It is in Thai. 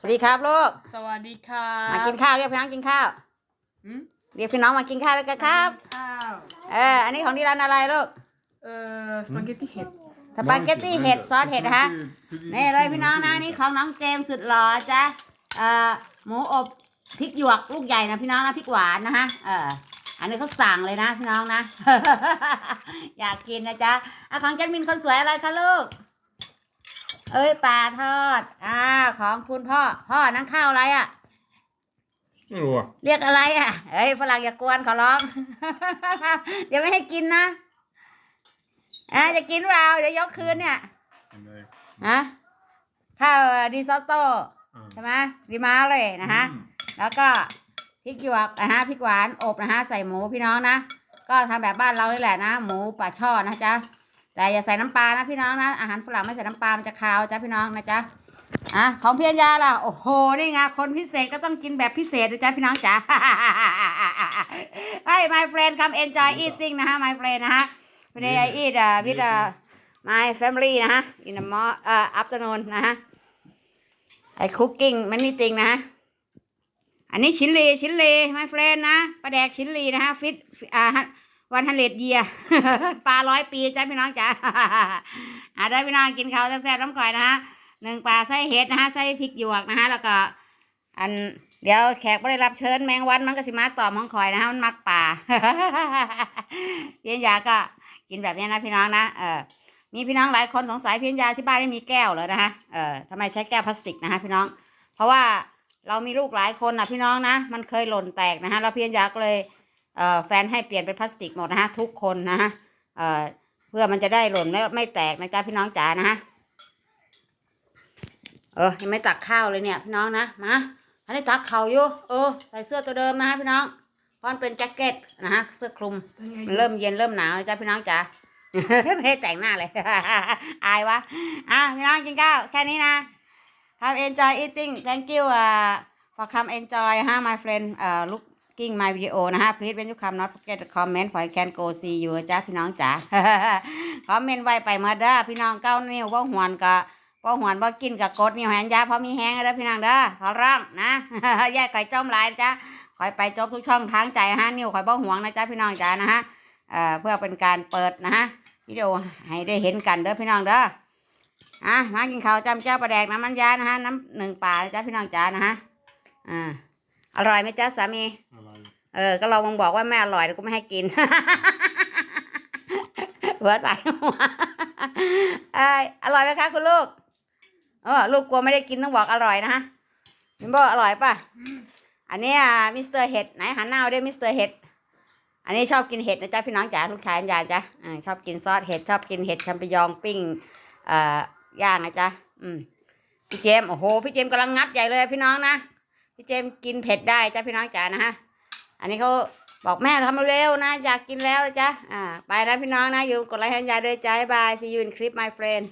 สวัสดีครับลูก สวัสดีค่ะมากินข้าวเรียกพี่น้องกินข้าวอืมเรียกพี่น้องมากินข้าวแล้วกันครับ ข้าว เออ อันนี้ของที่ร้านอะไรลูกเอ่อสปาเกตตี้เห็ด สปาเกตตี้เห็ดซอสเห็ดนะคะนี่เลยพี่น้องนะนี่ของน้องเจมส์สุดหล่อจ้ะเอ่อหมูอบพริกหยวกลูกใหญ่นะพี่น้องนะพริกหวานนะฮะเอออันนี้เขาสั่งเลยนะพี่น้องนะ อยากกินนะจ๊ะอะของจันมินคนสวยอะไรคะลูก เอ้ยปลาทอด อ่า ของคุณพ่อ พ่อนั่งข้าวอะไรอะไม่รู้อะเรียกอะไรอะเฮ้ยฝรั่งอย่ากวนขอร้อง เดี๋ยวไม่ให้กินนะอะจะกินเปล่าเดี๋ยวยกคืนเนี่ยอะไรฮะข้าวดิซอตโต้อ่าใช่ไหมดิมาเลยนะฮะแล้วก็พริกหยวกนะฮะพริกหวานอบนะฮะใส่หมูพี่น้องนะก็ทำแบบบ้านเรานี่แหละนะ หมูป่าช่อนะจ๊ะ แต่อย่าใส่น้ำปลานะพี่น้องนะอาหารฝรั่งไม่ใส่น้ำปลามันจะคาวจ้ะพี่น้องนะจ๊ะอะของเพียรยาล่ะโอ้โหนี่ไงคนพิเศษก็ต้องกินแบบพิเศษนะจ๊ะพี่น้องจ๋าไอ้ my friend come enjoy eating นะฮะ my friend นะฮะ today I eat uh, with uh, my family นะฮะ in the mo uh, afternoon นะฮะ I cooking many thing นะฮะอันนี้ชิ้นลีชิ้นลี my friend นะปลาแดกชิ้นลีนะฮะฟิตอ่า วันฮันเลดเยียปลาร้อยปีจ้ะพี่น้องจ๋าอาได้พี่น้องกินเขาแซ่บๆน้ำก่อยนะฮะหนึ่งปลาไส้เห็ดนะฮะไส้พริกหยวกนะฮะแล้วก็อันเดี๋ยวแขกไม่ได้รับเชิญแมงวันมันก็สิมาตอมของคอยนะฮะมันมักป่าเพียนยาก็กินแบบนี้นะพี่น้องนะเออมีพี่น้องหลายคนสงสัยเพียนยาที่บ้านไม่มีแก้วเหรอนะฮะเออทำไมใช้แก้วพลาสติกนะฮะพี่น้อง เพราะว่าเรามีลูกหลายคนนะพี่น้องนะ มันเคยหล่นแตกนะฮะแล้วเพียนยาก็เลย แฟนให้เปลี่ยนเป็นพลาสติกหมดนะฮะทุกคนนะฮะเออเพื่อมันจะได้หล่นไม่ไม่แตกนะจ๊ะพี่น้องจ๋านะฮะเออยังไม่ตักข้าวเลยเนี่ยพี่น้องนะมาอันนี้ตักเข่าวอยู่เออใส่เสื้อตัวเดิมนะฮะพี่น้องเพราะมันเป็นแจ็คเก็ตนะฮะเสื้อคลุมเป็นไงมันเริ่มเย็นเริ่มหนาวแล้วจ้าพี่น้องจ๋าไม่ได้แต่งหน้าเลย อายวะอะพี่น้องกินข้าวแค่นี้นะ come enjoy eating thank you uh, for come enjoy ฮะ my friend uh, looking my video นะฮะ please when you come not forget to comment for I can go see you จ้าพี่น้องจ๋าคอมเมนต์ไว้ไปมื่อเด้อพี่น้องเก้านิ้วว่าหวนก็ว่าหวนว่ากินกับกดนิ้วแหนยาเพราะมีแห้งเด้อพี่น้องเด้อขอร้องนะแยกไข่จ้อมหลายจ้าคอยไปจบทุกช่องทางใจฮะนิ้วคอยบ่ห่วงนะจ้าพี่น้องจ๋านะฮะเอ่อเพื่อเป็นการเปิดนะฮะวิดีโอให้ได้เห็นกันเด้อพี่น้องเด้ออะมากินข้าวจำเจ้าปลาแดกน้ำมันยานะฮะน้ำหนึ่งป่าจ้าพี่น้องจ๋านะฮะอ่าอร่อยไหมจ้าสามี เออ ก็เรามึงบอกว่าไม่อร่อยเดี๋ยวกูไม่ให้กินหัวใส่หัวอ้อร่อยไหมคะคุณลูกเออลูกกลัวไม่ได้กินต้องบอกอร่อยนะฮะมิมบอกอร่อยป่ะ อันนี้มิสเตอร์เห็ดไหนหันหน้ามาด้วยมิสเตอร์เห็ด อันนี้ชอบกินเห็ดนะจ๊ะพี่น้องจ๋าลูกชายยานจ้ะชอบกินซอสเห็ดชอบกินเห็ดแชมปิญองปิ้งเอ่อย่างนะจ๊ะอืมพี่เจมโอ้โห พี่เจมกำลังงัดใหญ่เลยพี่น้องนะ พี่เจมกินเผ็ดได้จ้ะพี่น้องจ๋านะฮะ อันนี้เขาบอกแม่ทำเร็วนะ อยากกินแล้วนะจ๊ะอ่าไปนะพี่น้องนะอยู่กดไลค์ให้ยายด้วยจ้าบายบาย see you in clip my friend